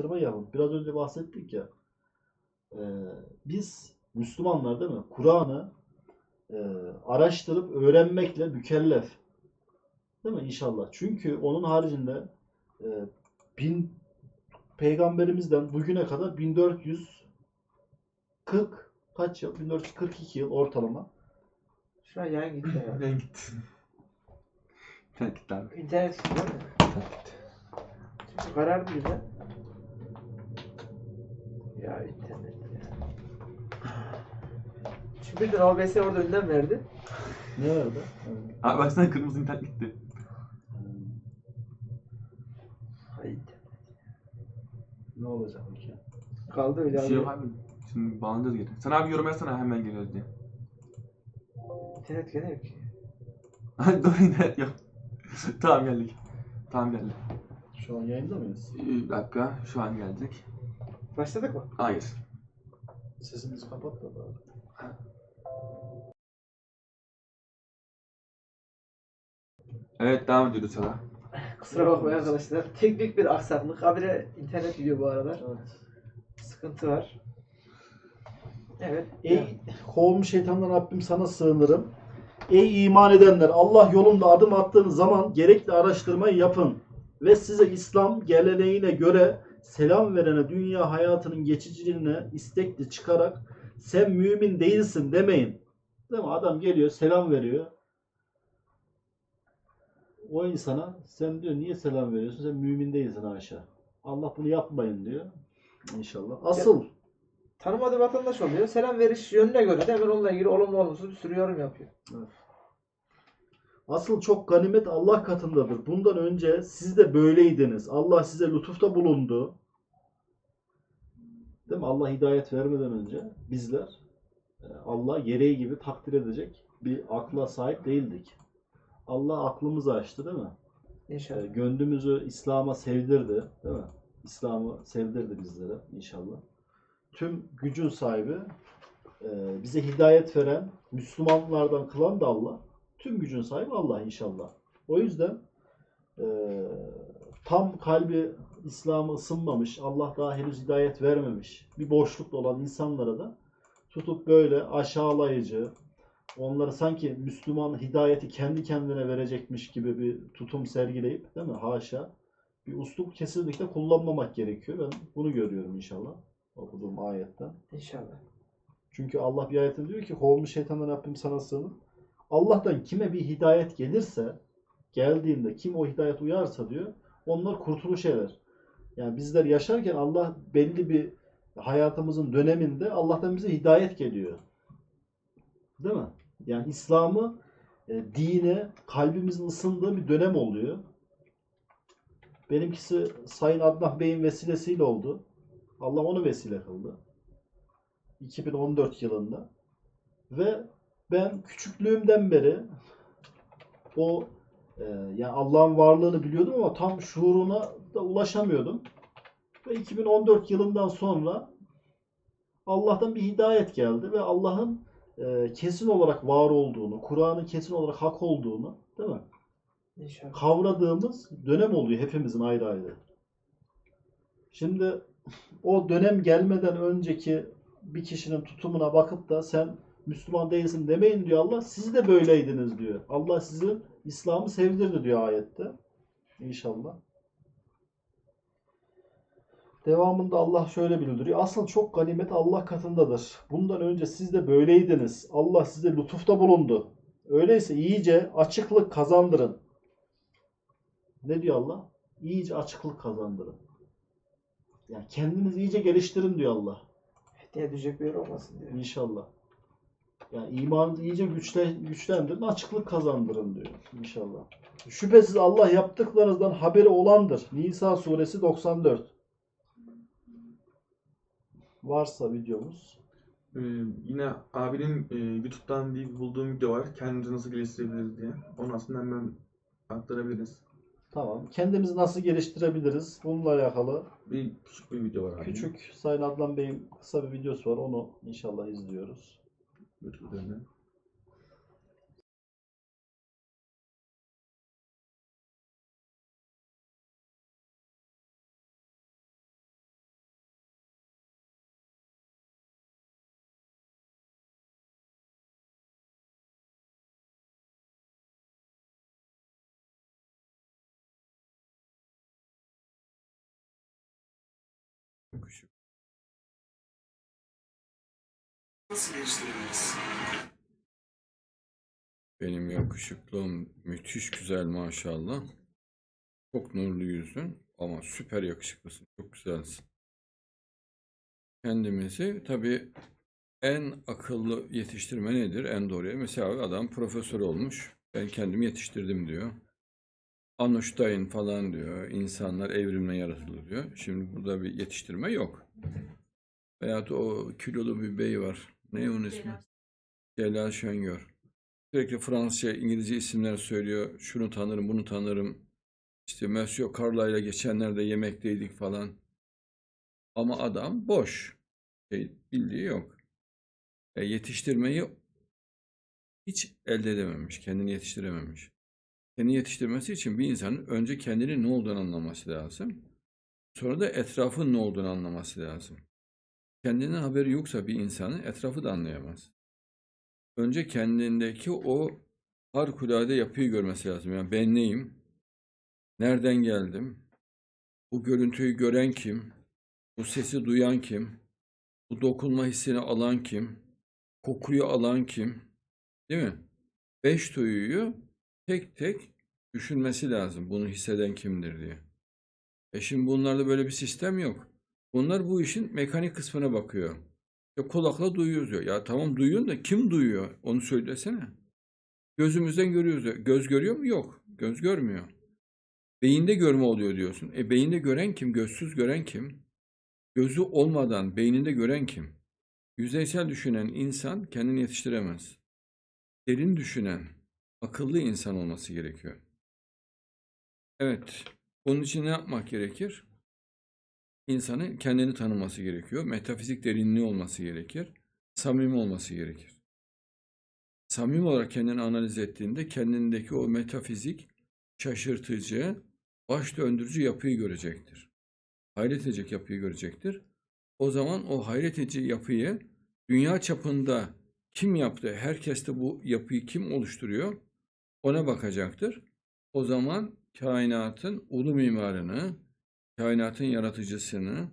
araştırma yapın. Biraz önce bahsettik ya. e, biz Müslümanlar değil mi? Kur'an'ı e, araştırıp öğrenmekle mükellef. Değil mi? İnşallah. Çünkü onun haricinde e, bin peygamberimizden bugüne kadar 1440 kaç yıl? 1442 yıl ortalama. Şu an yayın gitti ya. Ben gitti. Sen git abi. İnternet gitti karardı bize. Ya internet ya. Çünkü birden OBS orada önden verdi. Ne vardı? Abi baksana kırmızı internet gitti. Hayır. Ne olacak peki? Kaldı Bir öyle şey abi. yok abi. Şimdi bağlanacağız geri. Sen abi yorum yazsana hemen geliyoruz diye. İnternet gene yok ki. Hadi doğru internet yok. tamam geldik. Tamam geldik. Şu an yayında mıyız? Ee, Bir dakika şu an geldik. Başladık mı? Hayır. Sesimizi kapat da bari. Evet devam ediyoruz sana. Kusura bakmayın arkadaşlar. Teknik bir aksaklık. Habire internet gidiyor bu aralar. Evet. Sıkıntı var. Evet. Ey kovulmuş şeytandan Rabbim sana sığınırım. Ey iman edenler Allah yolunda adım attığınız zaman gerekli araştırmayı yapın. Ve size İslam geleneğine göre selam verene dünya hayatının geçiciliğine istekli çıkarak sen mümin değilsin demeyin. Değil mi? Adam geliyor selam veriyor. O insana sen diyor niye selam veriyorsun? Sen mümin değilsin haşa. Allah bunu yapmayın diyor. İnşallah. Asıl Tanımadığı vatandaş oluyor. Selam veriş yönüne göre de hemen onunla ilgili olumlu olumsuz bir sürü yorum yapıyor. Asıl çok ganimet Allah katındadır. Bundan önce siz de böyleydiniz. Allah size lütufta bulundu. Değil mi? Allah hidayet vermeden önce bizler e, Allah gereği gibi takdir edecek bir akla sahip değildik. Allah aklımızı açtı değil mi? E, İnşallah. Gönlümüzü İslam'a sevdirdi değil mi? İslam'ı sevdirdi bizlere inşallah. Tüm gücün sahibi, e, bize hidayet veren, Müslümanlardan kılan da Allah. Tüm gücün sahibi Allah inşallah. O yüzden e, tam kalbi İslam'a ısınmamış, Allah daha henüz hidayet vermemiş, bir boşlukta olan insanlara da tutup böyle aşağılayıcı, onları sanki Müslüman hidayeti kendi kendine verecekmiş gibi bir tutum sergileyip değil mi? Haşa. Bir uslup kesinlikle kullanmamak gerekiyor. Ben bunu görüyorum inşallah okuduğum ayetten. İnşallah. Çünkü Allah bir ayetinde diyor ki kovulmuş şeytandan Rabbim sana sığınır. Allah'tan kime bir hidayet gelirse geldiğinde kim o hidayet uyarsa diyor onlar kurtuluş erer. Yani bizler yaşarken Allah belli bir hayatımızın döneminde Allah'tan bize hidayet geliyor. Değil mi? Yani İslam'ı e, dine kalbimizin ısındığı bir dönem oluyor. Benimkisi Sayın Adnan Bey'in vesilesiyle oldu. Allah onu vesile kıldı. 2014 yılında. Ve ben küçüklüğümden beri o e, yani Allah'ın varlığını biliyordum ama tam şuuruna da ulaşamıyordum. Ve 2014 yılından sonra Allah'tan bir hidayet geldi ve Allah'ın e, kesin olarak var olduğunu, Kur'an'ın kesin olarak hak olduğunu, değil mi? İnşallah. kavradığımız dönem oluyor hepimizin ayrı ayrı. Şimdi o dönem gelmeden önceki bir kişinin tutumuna bakıp da sen Müslüman değilsin demeyin diyor Allah. Siz de böyleydiniz diyor. Allah sizin İslam'ı sevdirdi diyor ayette. İnşallah. Devamında Allah şöyle bildiriyor. Asıl çok ganimet Allah katındadır. Bundan önce siz de böyleydiniz. Allah size lütufta bulundu. Öyleyse iyice açıklık kazandırın. Ne diyor Allah? İyice açıklık kazandırın. Yani kendinizi iyice geliştirin diyor Allah. Diye düşecek bir yer olmasın diyor. İnşallah. Yani imanınızı iyice güçle, güçlendirin, açıklık kazandırın diyor inşallah. Şüphesiz Allah yaptıklarınızdan haberi olandır. Nisa suresi 94. Varsa videomuz. Ee, yine abinin e, YouTube'dan bir bulduğum video var. Kendimizi nasıl geliştirebiliriz diye. Onu aslında hemen aktarabiliriz. Tamam. Kendimizi nasıl geliştirebiliriz? Bununla alakalı Bir küçük bir video var abi. küçük Sayın Adnan Bey'in kısa bir videosu var. Onu inşallah izliyoruz. which would then nasıl geliştirebiliriz? Benim yakışıklığım müthiş güzel maşallah. Çok nurlu yüzün ama süper yakışıklısın. Çok güzelsin. Kendimizi tabii en akıllı yetiştirme nedir? En doğru. Mesela adam profesör olmuş. Ben kendimi yetiştirdim diyor. Einstein falan diyor. İnsanlar evrimle yaratılır diyor. Şimdi burada bir yetiştirme yok. Veyahut o kilolu bir bey var. Ne onun ismi? Celal Şengör. Sürekli Fransızca, İngilizce isimler söylüyor. Şunu tanırım, bunu tanırım. İşte Monsieur Carla ile geçenlerde yemekteydik falan. Ama adam boş. Şey, bildiği yok. E, yetiştirmeyi hiç elde edememiş. Kendini yetiştirememiş. Kendini yetiştirmesi için bir insanın önce kendinin ne olduğunu anlaması lazım. Sonra da etrafın ne olduğunu anlaması lazım. Kendinin haberi yoksa bir insanın etrafı da anlayamaz önce kendindeki o harikulade yapıyı görmesi lazım. Yani ben neyim? Nereden geldim? Bu görüntüyü gören kim? Bu sesi duyan kim? Bu dokunma hissini alan kim? Kokuyu alan kim? Değil mi? Beş duyuyu tek tek düşünmesi lazım. Bunu hisseden kimdir diye. E şimdi bunlarda böyle bir sistem yok. Bunlar bu işin mekanik kısmına bakıyor. Ya kulakla duyuyoruz diyor. Ya tamam duyuyorsun da kim duyuyor? Onu söylesene. Gözümüzden görüyoruz diyor. Göz görüyor mu? Yok. Göz görmüyor. Beyinde görme oluyor diyorsun. E beyinde gören kim? Gözsüz gören kim? Gözü olmadan beyninde gören kim? Yüzeysel düşünen insan kendini yetiştiremez. Derin düşünen, akıllı insan olması gerekiyor. Evet. Bunun için ne yapmak gerekir? İnsanın kendini tanıması gerekiyor. Metafizik derinliği olması gerekir. Samimi olması gerekir. Samimi olarak kendini analiz ettiğinde kendindeki o metafizik şaşırtıcı, baş döndürücü yapıyı görecektir. Hayret edecek yapıyı görecektir. O zaman o hayret edici yapıyı dünya çapında kim yaptı, herkes de bu yapıyı kim oluşturuyor ona bakacaktır. O zaman kainatın ulu mimarını, kainatın yaratıcısını,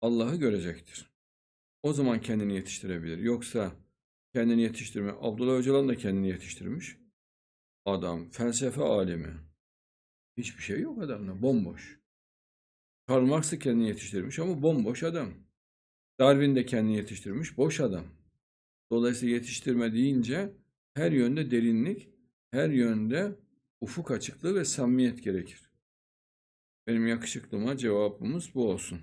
Allah'ı görecektir. O zaman kendini yetiştirebilir. Yoksa kendini yetiştirme, Abdullah Öcalan da kendini yetiştirmiş. Adam felsefe alemi. Hiçbir şey yok adamda, bomboş. Karl Marx da kendini yetiştirmiş ama bomboş adam. Darwin de kendini yetiştirmiş, boş adam. Dolayısıyla yetiştirme deyince her yönde derinlik, her yönde ufuk açıklığı ve samimiyet gerekir. Benim yakışıklıma cevabımız bu olsun.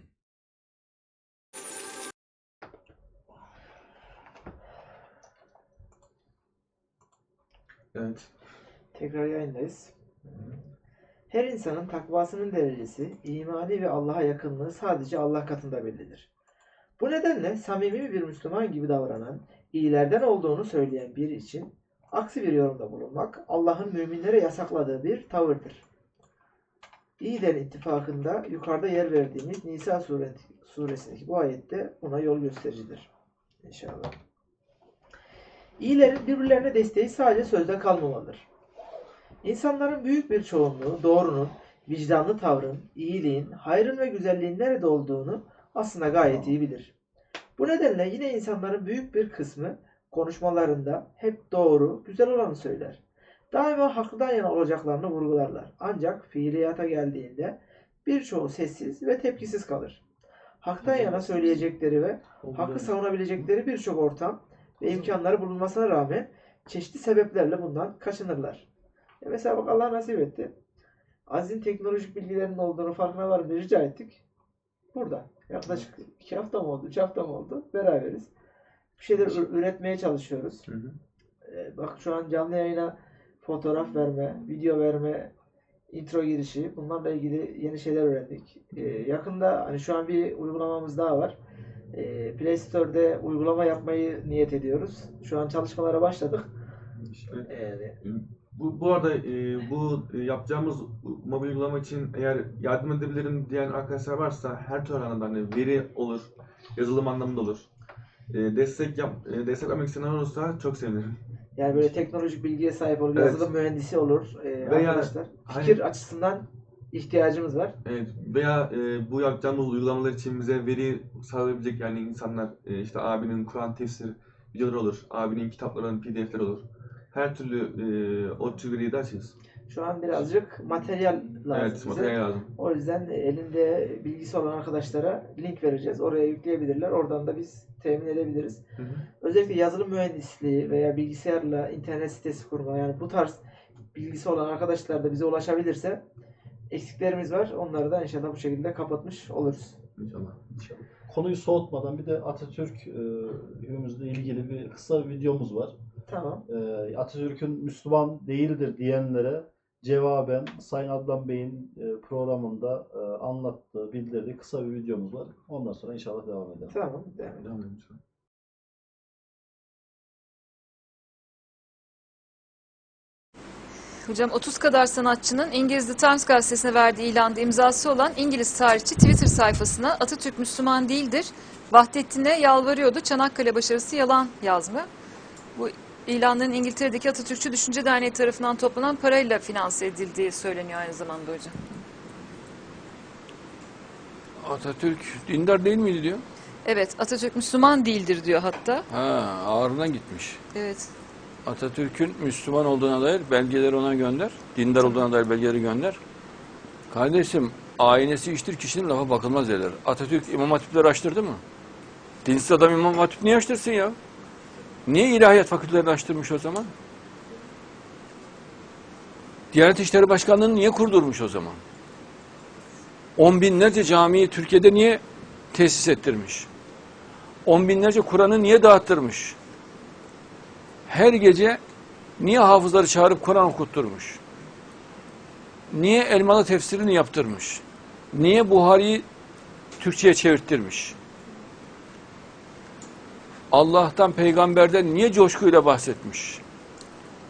Evet. Tekrar yayındayız. Her insanın takvasının derecesi, imani ve Allah'a yakınlığı sadece Allah katında bellidir. Bu nedenle samimi bir Müslüman gibi davranan, iyilerden olduğunu söyleyen biri için aksi bir yorumda bulunmak Allah'ın müminlere yasakladığı bir tavırdır. İyiden ittifakında yukarıda yer verdiğimiz Nisa sure- suresindeki bu ayette buna yol göstericidir. İnşallah. İyilerin birbirlerine desteği sadece sözde kalmamalıdır. İnsanların büyük bir çoğunluğu doğrunun, vicdanlı tavrın, iyiliğin, hayrın ve güzelliğin nerede olduğunu aslında gayet iyi bilir. Bu nedenle yine insanların büyük bir kısmı konuşmalarında hep doğru, güzel olanı söyler. Daima haklıdan yana olacaklarını vurgularlar. Ancak fiiliyata geldiğinde birçoğu sessiz ve tepkisiz kalır. Haktan yana söyleyecekleri ve hakkı savunabilecekleri birçok ortam ve imkanları bulunmasına rağmen çeşitli sebeplerle bundan kaçınırlar. E mesela bak Allah nasip etti. Aziz'in teknolojik bilgilerinin olduğunu farkına varınca rica ettik. Burada. Yaklaşık iki hafta mı oldu, üç hafta mı oldu? Beraberiz. Bir şeyler ür- üretmeye çalışıyoruz. Hı hı. E, bak şu an canlı yayına fotoğraf verme, video verme, intro girişi bunlarla ilgili yeni şeyler öğrendik. E, yakında hani şu an bir uygulamamız daha var. E, Play Store'da uygulama yapmayı niyet ediyoruz. Şu an çalışmalara başladık. Evet. Yani Bu, bu arada e, bu e, yapacağımız mobil uygulama için eğer yardım edebilirim diyen arkadaşlar varsa her türlü anlamda hani veri olur, yazılım anlamında olur. E, destek yap, e, destek isteyen olursa çok sevinirim. Yani böyle teknolojik bilgiye sahip olur, Evet. yazılım mühendisi olur e, Veya arkadaşlar. hani- Fikir açısından ihtiyacımız var. Evet, veya e, bu yapacağımız uygulamalar için bize veri sağlayabilecek yani insanlar e, işte abinin Kur'an tefsir videolar olur, abinin kitaplarının pdf'leri olur. Her türlü e, o tür veriyi de açığız. Şu an birazcık materyal lazım Evet, bize. materyal lazım. O yüzden elinde bilgisi olan arkadaşlara link vereceğiz. Oraya yükleyebilirler. Oradan da biz temin edebiliriz. Hı hı. Özellikle yazılım mühendisliği veya bilgisayarla internet sitesi kurma yani bu tarz bilgisi olan arkadaşlar da bize ulaşabilirse eksiklerimiz var. Onları da inşallah bu şekilde kapatmış oluruz. İnşallah. Konuyu soğutmadan bir de Atatürk e, günümüzle ilgili bir kısa bir videomuz var. Tamam. E, Atatürk'ün Müslüman değildir diyenlere cevaben Sayın Adnan Bey'in e, programında e, anlattığı, bildirdiği kısa bir videomuz var. Ondan sonra inşallah devam edelim. Tamam. Devam edelim. Hocam 30 kadar sanatçının İngiliz The Times gazetesine verdiği ilanda imzası olan İngiliz tarihçi Twitter sayfasına Atatürk Müslüman değildir. Vahdettin'e yalvarıyordu. Çanakkale başarısı yalan yazma. Bu ilanların İngiltere'deki Atatürkçü Düşünce Derneği tarafından toplanan parayla finanse edildiği söyleniyor aynı zamanda hocam. Atatürk dindar değil miydi diyor. Evet Atatürk Müslüman değildir diyor hatta. Ha, ağrına gitmiş. Evet. Atatürk'ün Müslüman olduğuna dair belgeleri ona gönder. Dindar olduğuna dair belgeleri gönder. Kardeşim aynesi iştir kişinin lafa bakılmaz derler. Atatürk İmam Hatipleri açtırdı mı? Dinsiz adam İmam Hatip niye açtırsın ya? Niye ilahiyat fakültelerini açtırmış o zaman? Diyanet İşleri Başkanlığı'nı niye kurdurmuş o zaman? On binlerce camiyi Türkiye'de niye tesis ettirmiş? On binlerce Kur'an'ı niye dağıttırmış? her gece niye hafızları çağırıp Kur'an okutturmuş? Niye Elmalı tefsirini yaptırmış? Niye Buhari'yi Türkçe'ye çevirttirmiş? Allah'tan, peygamberden niye coşkuyla bahsetmiş?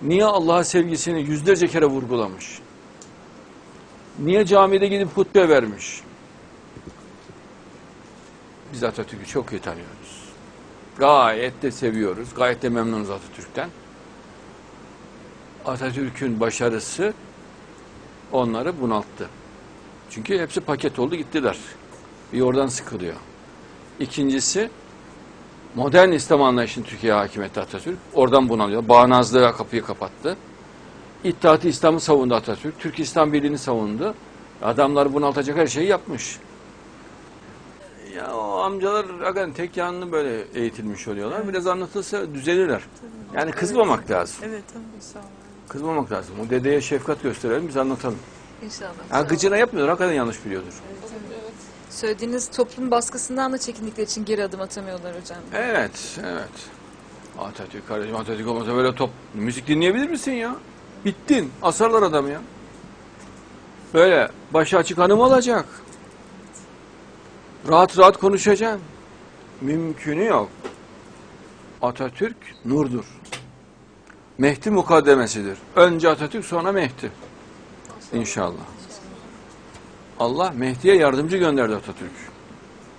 Niye Allah'a sevgisini yüzlerce kere vurgulamış? Niye camide gidip hutbe vermiş? Biz Atatürk'ü çok iyi tanıyoruz. Gayet de seviyoruz. Gayet de memnunuz Atatürk'ten. Atatürk'ün başarısı onları bunalttı. Çünkü hepsi paket oldu gittiler. Bir oradan sıkılıyor. İkincisi modern İslam anlayışını Türkiye'ye hakim etti Atatürk. Oradan bunalıyor. Bağnazlığa kapıyı kapattı. İttihat-ı İslam'ı savundu Atatürk. Türk İslam Birliği'ni savundu. Adamları bunaltacak her şeyi yapmış. Ya o amcalar hakikaten tek yanlı böyle eğitilmiş oluyorlar. Biraz anlatılsa düzelirler. Yani kızmamak lazım. Evet tabii inşallah. Kızmamak lazım. O dedeye şefkat gösterelim biz anlatalım. İnşallah. Ha gıcına yapmıyordur. Hakikaten yanlış biliyordur. Söylediğiniz toplum baskısından da çekindikleri için geri adım atamıyorlar hocam. Evet, evet. Atatürk kardeşim Atatürk olmasa böyle top. Müzik dinleyebilir misin ya? Bittin. Asarlar adamı ya. Böyle başı açık hanım olacak. Rahat rahat konuşacaksın. Mümkünü yok. Atatürk nurdur. Mehdi mukaddemesidir. Önce Atatürk sonra Mehdi. İnşallah. Allah Mehdi'ye yardımcı gönderdi Atatürk.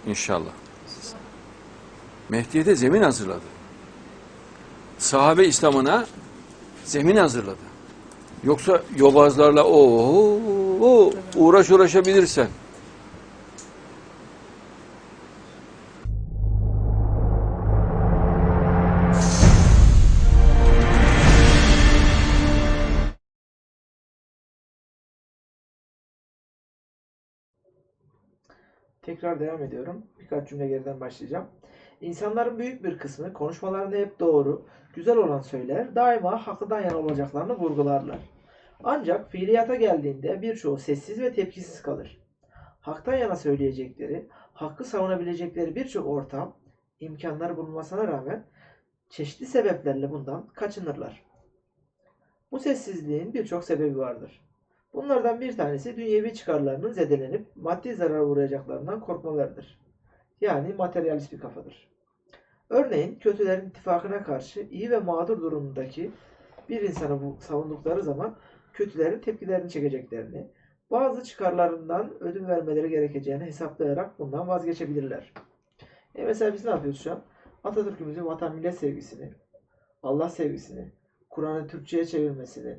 İnşallah. Mehdi'ye de zemin hazırladı. Sahabe İslam'ına zemin hazırladı. Yoksa yobazlarla o uğraş uğraşabilirsen. Tekrar devam ediyorum. Birkaç cümle geriden başlayacağım. İnsanların büyük bir kısmı konuşmalarında hep doğru, güzel olan söyler, daima haklıdan yana olacaklarını vurgularlar. Ancak fiiliyata geldiğinde birçoğu sessiz ve tepkisiz kalır. Haktan yana söyleyecekleri, hakkı savunabilecekleri birçok ortam, imkanları bulunmasına rağmen çeşitli sebeplerle bundan kaçınırlar. Bu sessizliğin birçok sebebi vardır. Bunlardan bir tanesi dünyevi çıkarlarının zedelenip maddi zarara uğrayacaklarından korkmalarıdır. Yani materyalist bir kafadır. Örneğin kötülerin ittifakına karşı iyi ve mağdur durumundaki bir insanı bu savundukları zaman kötülerin tepkilerini çekeceklerini, bazı çıkarlarından ödün vermeleri gerekeceğini hesaplayarak bundan vazgeçebilirler. E mesela biz ne yapıyoruz şu an? Atatürk'ümüzün vatan millet sevgisini, Allah sevgisini, Kur'an'ı Türkçe'ye çevirmesini,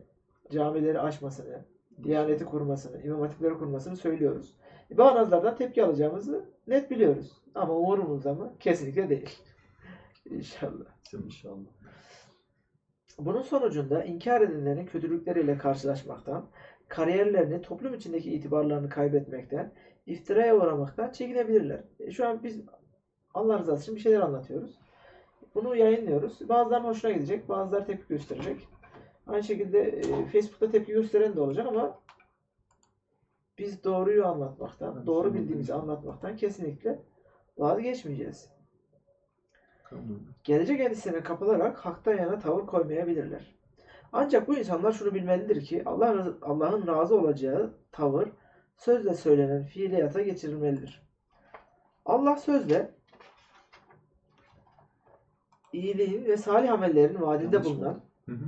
camileri açmasını, Diyaneti kurmasını, imam hatipleri kurmasını söylüyoruz. Bağnazlardan tepki alacağımızı net biliyoruz. Ama umurumuzda mı? Kesinlikle değil. İnşallah. İnşallah. Bunun sonucunda inkar edenlerin kötülükleriyle karşılaşmaktan, kariyerlerini, toplum içindeki itibarlarını kaybetmekten, iftiraya uğramaktan çekinebilirler. E, Şu an biz Allah rızası için bir şeyler anlatıyoruz. Bunu yayınlıyoruz. Bazılarının hoşuna gidecek, bazıları tepki gösterecek. Aynı şekilde e, Facebook'ta tepki gösteren de olacak ama biz doğruyu anlatmaktan, Evet, doğru bildiğimizi anlatmaktan kesinlikle vazgeçmeyeceğiz. Kabul. Gelecek endişesine kapılarak haktan yana tavır koymayabilirler. Ancak bu insanlar şunu bilmelidir ki Allah Allah'ın razı olacağı tavır sözle söylenen fiiliyata geçirilmelidir. Allah sözle iyiliğin ve salih amellerin vaadinde bulunan? Hı hı.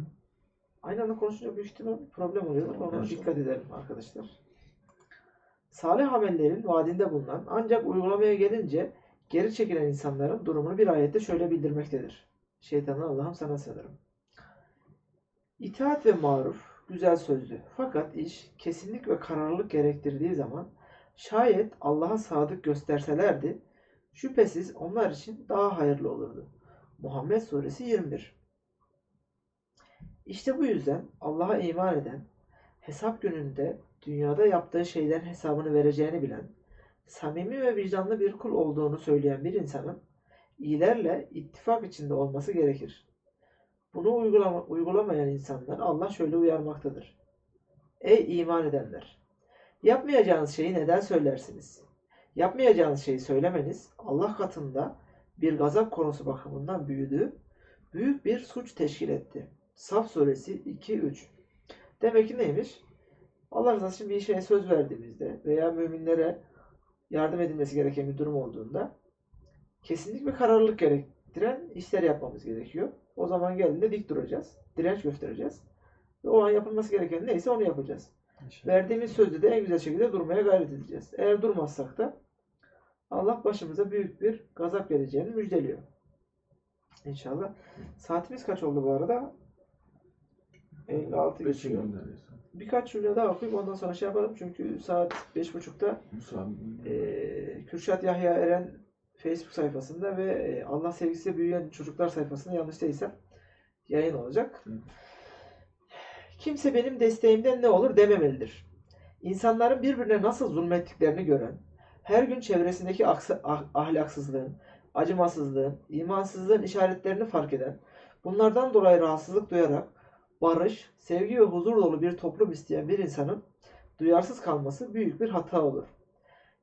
Aynı anda konuşunca büyük ihtimal bir problem oluyor. Ona dikkat edelim arkadaşlar. Salih amellerin vaadinde bulunan ancak uygulamaya gelince geri çekilen insanların durumunu bir ayette şöyle bildirmektedir. Şeytanın Allah'ım sana sığınırım. İtaat ve maruf güzel sözlü. Fakat iş kesinlik ve kararlılık gerektirdiği zaman şayet Allah'a sadık gösterselerdi şüphesiz onlar için daha hayırlı olurdu. Muhammed Suresi 21 İşte bu yüzden Allah'a iman eden, hesap gününde dünyada yaptığı şeylerin hesabını vereceğini bilen, samimi ve vicdanlı bir kul olduğunu söyleyen bir insanın iyilerle ittifak içinde olması gerekir. Bunu uygulama, uygulamayan insanlar Allah şöyle uyarmaktadır. Ey iman edenler! Yapmayacağınız şeyi neden söylersiniz? Yapmayacağınız şeyi söylemeniz Allah katında bir gazap konusu bakımından büyüdü, büyük bir suç teşkil etti. Saf suresi 2-3 Demek ki neymiş? Allah rızası için bir şeye söz verdiğimizde veya müminlere yardım edilmesi gereken bir durum olduğunda kesinlik ve kararlılık gerektiren işler yapmamız gerekiyor. O zaman geldiğinde dik duracağız. Direnç göstereceğiz. Ve o an yapılması gereken neyse onu yapacağız. İnşallah. Verdiğimiz sözde de en güzel şekilde durmaya gayret edeceğiz. Eğer durmazsak da Allah başımıza büyük bir gazap geleceğini müjdeliyor. İnşallah. Saatimiz kaç oldu bu arada? 56 Beş geçiyor. neredeyse. Birkaç cümle daha okuyup ondan sonra şey yapalım. Çünkü saat 5.30'da Musa e, Kürşat Yahya Eren Facebook sayfasında ve e, Allah sevgisiyle büyüyen çocuklar sayfasında yanlış değilsem yayın olacak. Hı. Kimse benim desteğimden ne olur dememelidir. İnsanların birbirine nasıl zulmettiklerini gören, her gün çevresindeki aksa- ah- ahlaksızlığın, acımasızlığın, imansızlığın işaretlerini fark eden, bunlardan dolayı rahatsızlık duyarak barış, sevgi ve huzur dolu bir toplum isteyen bir insanın duyarsız kalması büyük bir hata olur.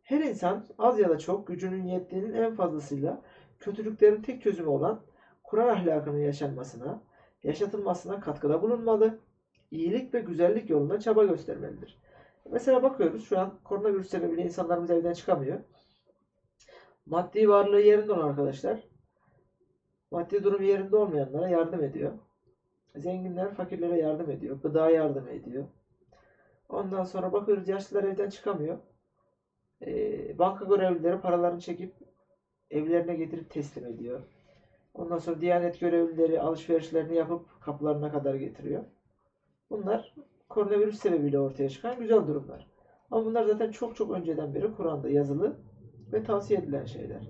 Her insan az ya da çok gücünün yettiğinin en fazlasıyla kötülüklerin tek çözümü olan Kur'an ahlakının yaşanmasına, yaşatılmasına katkıda bulunmalı, iyilik ve güzellik yolunda çaba göstermelidir. Mesela bakıyoruz şu an koronavirüs sebebiyle insanlarımız evden çıkamıyor. Maddi varlığı yerinde olan arkadaşlar, maddi durum yerinde olmayanlara yardım ediyor. Zenginler fakirlere yardım ediyor. Gıda yardım ediyor. Ondan sonra bakıyoruz yaşlılar evden çıkamıyor. Ee, banka görevlileri paralarını çekip evlerine getirip teslim ediyor. Ondan sonra Diyanet görevlileri alışverişlerini yapıp kapılarına kadar getiriyor. Bunlar koronavirüs sebebiyle ortaya çıkan güzel durumlar. Ama bunlar zaten çok çok önceden beri Kur'an'da yazılı ve tavsiye edilen şeyler.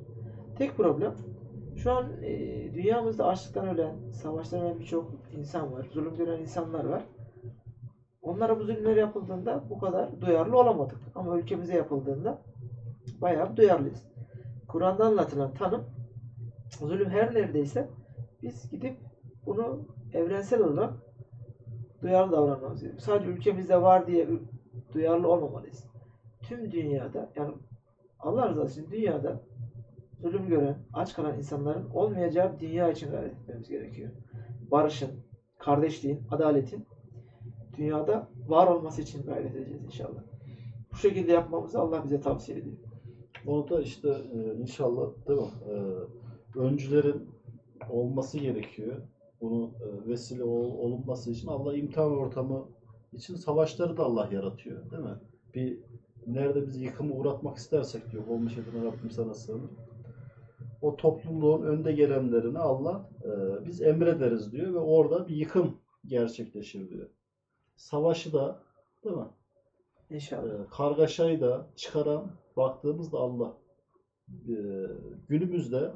Tek problem şu an e, dünyamızda açlıktan ölen, savaştan ölen birçok insan var. Zulüm gören insanlar var. Onlara bu zulümler yapıldığında bu kadar duyarlı olamadık. Ama ülkemize yapıldığında bayağı duyarlıyız. Kur'an'da anlatılan tanım zulüm her neredeyse biz gidip bunu evrensel olarak duyarlı davranmamız gerekiyor. Sadece ülkemizde var diye duyarlı olmamalıyız. Tüm dünyada yani Allah rızası için dünyada zulüm gören, aç kalan insanların olmayacağı bir dünya için gayret etmemiz gerekiyor. Barışın, kardeşliğin, adaletin dünyada var olması için gayret edeceğiz inşallah. Bu şekilde yapmamızı Allah bize tavsiye ediyor. Onu da işte e, inşallah değil mi? E, öncülerin olması gerekiyor. Bunun e, vesile ol- olunması için Allah imtihan ortamı için savaşları da Allah yaratıyor değil mi? Bir nerede bizi yıkıma uğratmak istersek diyor. Olmuş adına Rabbim sana sığınır. O topluluğun önde gelenlerine Allah e, biz emrederiz diyor ve orada bir yıkım gerçekleşir diyor. Savaşı da değil mi? İnşallah. Ee, kargaşayı da çıkaran baktığımızda Allah. Ee, günümüzde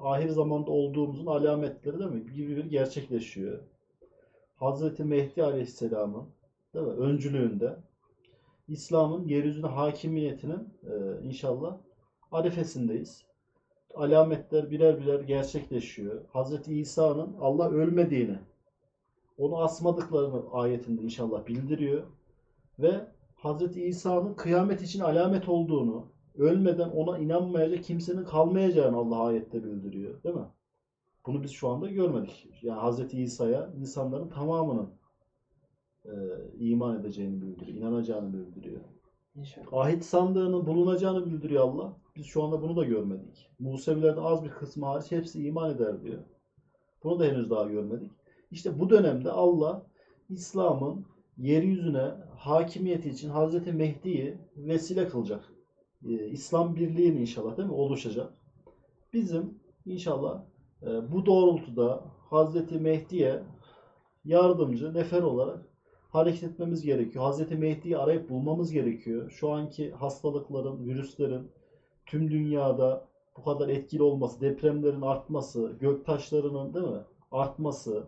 ahir zamanda olduğumuzun alametleri değil mi? Gibi bir gerçekleşiyor. Hazreti Mehdi Aleyhisselam'ın değil mi? öncülüğünde İslam'ın yeryüzüne hakimiyetinin e, inşallah arifesindeyiz. Alametler birer birer gerçekleşiyor. Hazreti İsa'nın Allah ölmediğini, onu asmadıklarını ayetinde inşallah bildiriyor. Ve Hazreti İsa'nın kıyamet için alamet olduğunu, ölmeden ona inanmayacak kimsenin kalmayacağını Allah ayette bildiriyor. Değil mi? Bunu biz şu anda görmedik. Yani Hazreti İsa'ya insanların tamamının e, iman edeceğini bildiriyor, inanacağını bildiriyor. İnşallah. Ahit sandığının bulunacağını bildiriyor Allah. Biz şu anda bunu da görmedik. Musevilerden az bir kısmı hariç hepsi iman eder diyor. Bunu da henüz daha görmedik. İşte bu dönemde Allah İslam'ın yeryüzüne hakimiyeti için Hazreti Mehdi'yi vesile kılacak. Ee, İslam birliğini inşallah değil mi? Oluşacak. Bizim inşallah e, bu doğrultuda Hazreti Mehdi'ye yardımcı, nefer olarak hareket etmemiz gerekiyor. Hazreti Mehdi'yi arayıp bulmamız gerekiyor. Şu anki hastalıkların, virüslerin tüm dünyada bu kadar etkili olması, depremlerin artması, göktaşlarının değil mi? artması,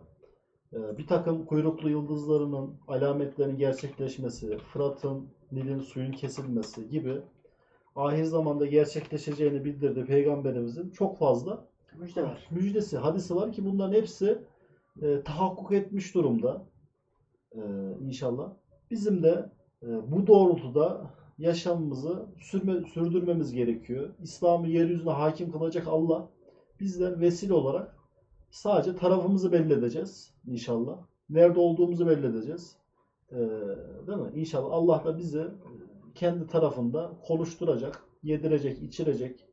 e, bir takım kuyruklu yıldızlarının alametlerinin gerçekleşmesi, Fırat'ın, Nil'in suyun kesilmesi gibi ahir zamanda gerçekleşeceğini bildirdi Peygamberimizin çok fazla Müjde var. müjdesi, hadisi var ki bunların hepsi e, tahakkuk etmiş durumda. E, inşallah. Bizim de e, bu doğrultuda yaşamımızı sürme, sürdürmemiz gerekiyor. İslam'ı yeryüzüne hakim kılacak Allah bizden vesile olarak sadece tarafımızı belli edeceğiz inşallah. Nerede olduğumuzu belli edeceğiz. E, değil mi? İnşallah Allah da bizi kendi tarafında konuşturacak, yedirecek, içirecek,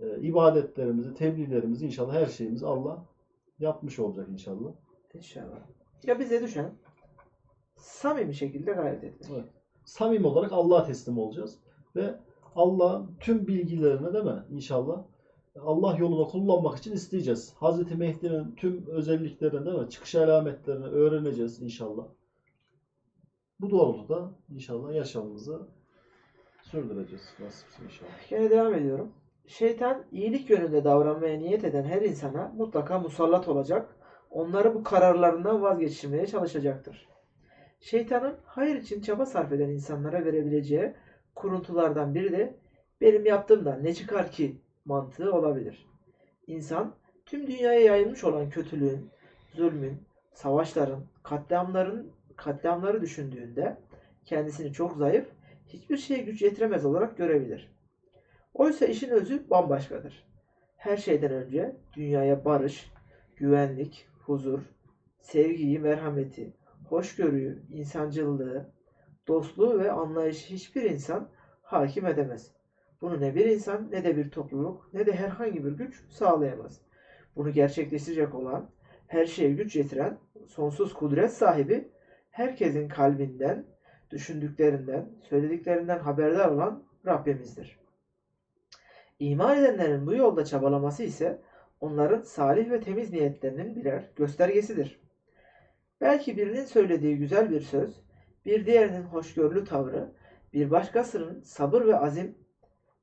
e, ibadetlerimizi, tebliğlerimizi inşallah her şeyimizi Allah yapmış olacak inşallah. İnşallah. Ya bize düşen samimi şekilde gayret etmek. Evet. Samimi olarak Allah'a teslim olacağız ve Allah'ın tüm bilgilerini değil mi inşallah Allah yolunda kullanmak için isteyeceğiz. Hazreti Mehdi'nin tüm özelliklerini değil mi çıkış alametlerini öğreneceğiz inşallah. Bu doğrultuda inşallah yaşamımızı sürdüreceğiz. Nasipse inşallah. Yine devam ediyorum. Şeytan iyilik yönünde davranmaya niyet eden her insana mutlaka musallat olacak. Onları bu kararlarından vazgeçirmeye çalışacaktır. Şeytanın hayır için çaba sarf eden insanlara verebileceği kuruntulardan biri de benim yaptığımdan ne çıkar ki mantığı olabilir. İnsan tüm dünyaya yayılmış olan kötülüğün, zulmün, savaşların, katliamların katliamları düşündüğünde kendisini çok zayıf, hiçbir şeye güç yetiremez olarak görebilir. Oysa işin özü bambaşkadır. Her şeyden önce dünyaya barış, güvenlik, huzur, sevgiyi, merhameti, hoşgörüyü, insancılığı, dostluğu ve anlayışı hiçbir insan hakim edemez. Bunu ne bir insan ne de bir topluluk ne de herhangi bir güç sağlayamaz. Bunu gerçekleştirecek olan, her şeye güç yetiren, sonsuz kudret sahibi, herkesin kalbinden, düşündüklerinden, söylediklerinden haberdar olan Rabbimizdir. İman edenlerin bu yolda çabalaması ise onların salih ve temiz niyetlerinin birer göstergesidir. Belki birinin söylediği güzel bir söz, bir diğerinin hoşgörülü tavrı, bir başkasının sabır ve azim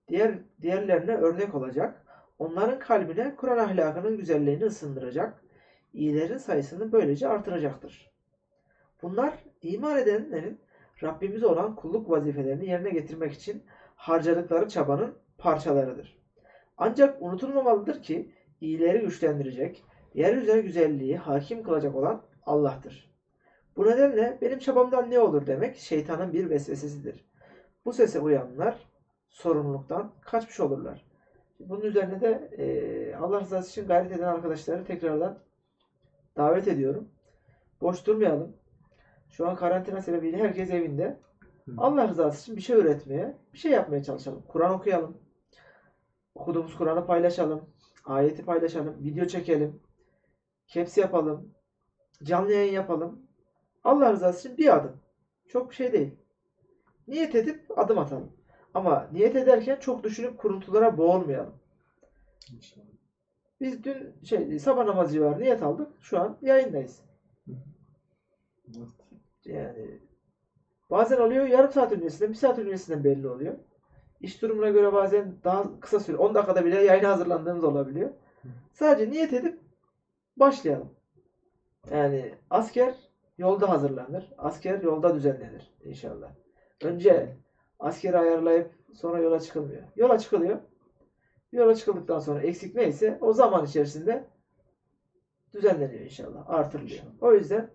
diğer diğerlerine örnek olacak. Onların kalbine Kur'an ahlakının güzelliğini ısındıracak. iyilerin sayısını böylece artıracaktır. Bunlar iman edenlerin Rabbimize olan kulluk vazifelerini yerine getirmek için harcadıkları çabanın parçalarıdır. Ancak unutulmamalıdır ki iyileri güçlendirecek, yeryüzüne güzelliği hakim kılacak olan Allah'tır. Bu nedenle benim çabamdan ne olur demek şeytanın bir vesvesesidir. Bu sese uyanlar sorumluluktan kaçmış olurlar. Bunun üzerine de eee, Allah rızası için gayret eden arkadaşları tekrardan davet ediyorum. Boş durmayalım. Şu an karantina sebebiyle herkes evinde. Allah rızası için bir şey üretmeye, bir şey yapmaya çalışalım. Kur'an okuyalım. Okuduğumuz Kur'an'ı paylaşalım. Ayeti paylaşalım. Video çekelim. Caps yapalım. Canlı yayın yapalım. Allah rızası için bir adım. Çok bir şey değil. Niyet edip adım atalım. Ama niyet ederken çok düşünüp kuruntulara boğulmayalım. İnşallah. Biz dün şey sabah namazı civarı niyet aldık. Şu an yayındayız. Evet. Yani bazen oluyor yarım saat öncesinden, bir saat öncesinden belli oluyor. İş durumuna göre bazen daha kısa süre, 10 dakikada bile yayına hazırlandığımız olabiliyor. Sadece niyet edip başlayalım. Yani asker yolda hazırlanır. Asker yolda düzenlenir inşallah. Önce askeri ayarlayıp sonra yola çıkılmıyor. Yola çıkılıyor. Yola çıkıldıktan sonra eksik neyse o zaman içerisinde düzenleniyor inşallah. Artırılıyor. O yüzden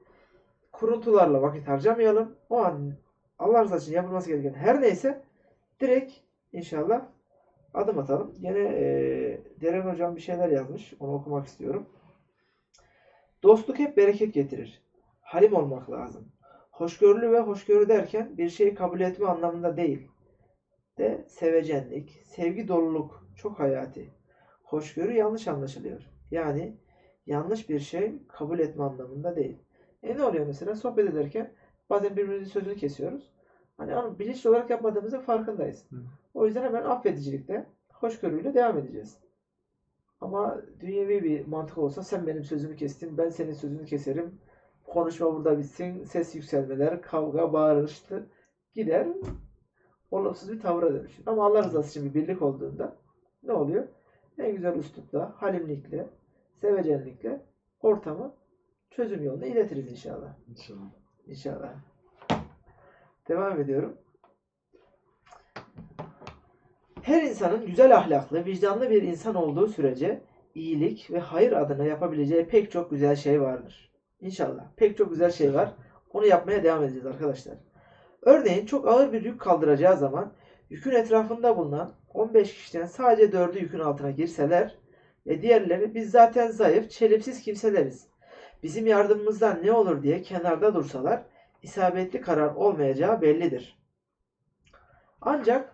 kuruntularla vakit harcamayalım. O an Allah rızası için yapılması gereken her neyse direkt inşallah adım atalım. Yine e, Deren Hocam bir şeyler yazmış. Onu okumak istiyorum. Dostluk hep bereket getirir. Halim olmak lazım. Hoşgörülü ve hoşgörü derken bir şeyi kabul etme anlamında değil. De sevecenlik, sevgi doluluk çok hayati. Hoşgörü yanlış anlaşılıyor. Yani yanlış bir şey kabul etme anlamında değil. E ne oluyor mesela? Sohbet ederken bazen birbirimizin sözünü kesiyoruz. Hani onu bilinçli olarak yapmadığımızın farkındayız. Hı. O yüzden hemen affedicilikle, hoşgörüyle devam edeceğiz. Ama dünyevi bir mantık olsa sen benim sözümü kestin, ben senin sözünü keserim. Konuşma burada bitsin, ses yükselmeler, kavga, bağırıştı gider. Olumsuz bir tavra dönüşür. Ama Allah rızası için bir birlik olduğunda ne oluyor? En güzel üslupla, halimlikle, sevecenlikle ortamı çözüm yoluna iletiriz inşallah. İnşallah. İnşallah. Devam ediyorum. Her insanın güzel ahlaklı, vicdanlı bir insan olduğu sürece iyilik ve hayır adına yapabileceği pek çok güzel şey vardır. İnşallah. Pek çok güzel şey var. Onu yapmaya devam edeceğiz arkadaşlar. Örneğin çok ağır bir yük kaldıracağı zaman yükün etrafında bulunan 15 kişiden sadece 4'ü yükün altına girseler ve diğerleri biz zaten zayıf, çelimsiz kimseleriz. Bizim yardımımızdan ne olur diye kenarda dursalar isabetli karar olmayacağı bellidir. Ancak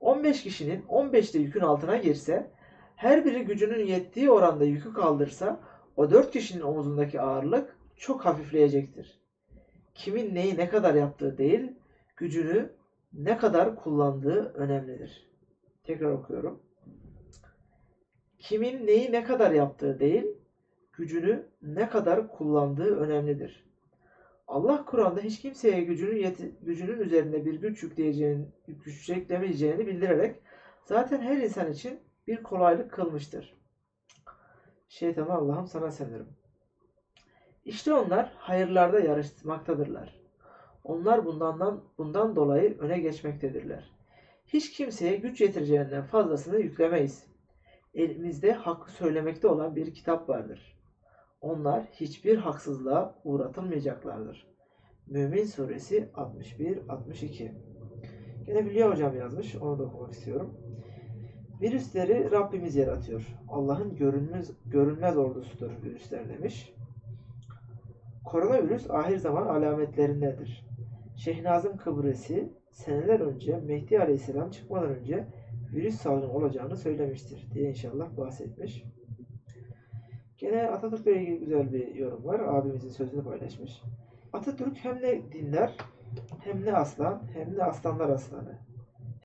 15 kişinin 15'te yükün altına girse, her biri gücünün yettiği oranda yükü kaldırsa, o 4 kişinin omuzundaki ağırlık çok hafifleyecektir. Kimin neyi ne kadar yaptığı değil, gücünü ne kadar kullandığı önemlidir. Tekrar okuyorum. Kimin neyi ne kadar yaptığı değil, gücünü ne kadar kullandığı önemlidir. Allah Kur'an'da hiç kimseye gücünün yeti- gücünün üzerinde bir güç yükleyeceğini, güç bildirerek zaten her insan için bir kolaylık kılmıştır. Şeytana Allah'ım sana sığınırım. İşte onlar hayırlarda yarışmaktadırlar. Onlar bundan, bundan dolayı öne geçmektedirler. Hiç kimseye güç yetireceğinden fazlasını yüklemeyiz. Elimizde hakkı söylemekte olan bir kitap vardır. Onlar hiçbir haksızlığa uğratılmayacaklardır. Mümin suresi 61-62 Yine Hülya hocam yazmış. Onu da okumak istiyorum. Virüsleri Rabbimiz yaratıyor. Allah'ın görünmez, görünmez ordusudur virüsler demiş. Koronavirüs ahir zaman alametlerindendir. Şehnazım Kıbrısi seneler önce Mehdi Aleyhisselam çıkmadan önce virüs salgını olacağını söylemiştir diye inşallah bahsetmiş. Gene Atatürk'le ilgili güzel bir yorum var. Abimizin sözünü paylaşmış. Atatürk hem de dindar hem de aslan hem de aslanlar aslanı.